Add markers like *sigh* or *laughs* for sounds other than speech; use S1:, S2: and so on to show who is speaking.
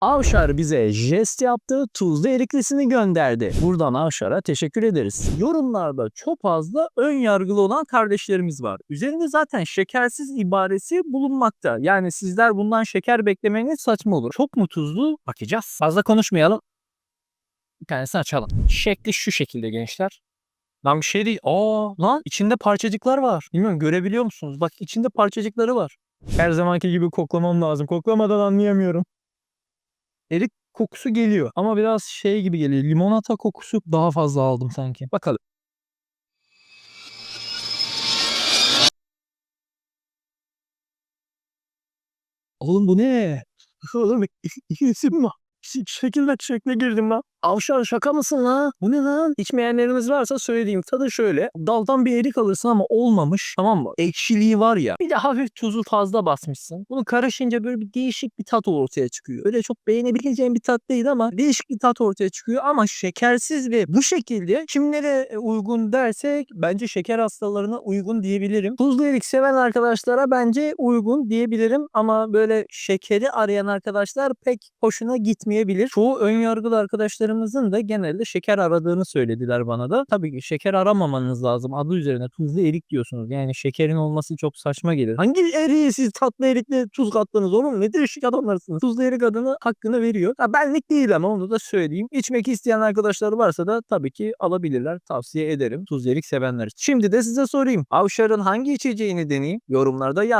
S1: Avşar bize jest yaptı, tuzlu eriklisini gönderdi. Buradan Avşar'a teşekkür ederiz. Yorumlarda çok fazla ön yargılı olan kardeşlerimiz var. Üzerinde zaten şekersiz ibaresi bulunmakta. Yani sizler bundan şeker beklemeniz saçma olur. Çok mu tuzlu? Bakacağız. Fazla konuşmayalım. Bir tanesini açalım. Şekli şu şekilde gençler. Lan bir şey değil. Aa lan içinde parçacıklar var. Bilmiyorum görebiliyor musunuz? Bak içinde parçacıkları var. Her zamanki gibi koklamam lazım. Koklamadan anlayamıyorum. Erik kokusu geliyor ama biraz şey gibi geliyor. Limonata kokusu daha fazla aldım sanki. Bakalım. Oğlum bu ne? *laughs* Oğlum isim mi? Şekilde şekle girdim lan. Avşar şaka mısın lan? Bu ne lan? İçmeyenleriniz varsa söyleyeyim. Tadı şöyle. Daldan bir erik alırsın ama olmamış. Tamam mı? Ekşiliği var ya. Bir de hafif tuzu fazla basmışsın. Bunu karışınca böyle bir değişik bir tat ortaya çıkıyor. Öyle çok beğenebileceğin bir tat değil ama değişik bir tat ortaya çıkıyor. Ama şekersiz ve bu şekilde kimlere e, uygun dersek bence şeker hastalarına uygun diyebilirim. Tuzlu erik seven arkadaşlara bence uygun diyebilirim. Ama böyle şekeri arayan arkadaşlar pek hoşuna gitmeyebilir. Çoğu ön yargılı arkadaşlarımızın da genelde şeker aradığını söylediler bana da. Tabii ki şeker aramamanız lazım. Adı üzerine tuzlu erik diyorsunuz. Yani şekerin olması çok saçma gelir. Hangi eriği siz tatlı erikle tuz kattınız oğlum? Ne değişik adamlarsınız. Tuzlu erik adını hakkını veriyor. Ha, benlik değil ama onu da söyleyeyim. İçmek isteyen arkadaşlar varsa da tabii ki alabilirler. Tavsiye ederim. Tuzlu erik sevenler için. Şimdi de size sorayım. Avşar'ın hangi içeceğini deneyeyim? Yorumlarda yaz.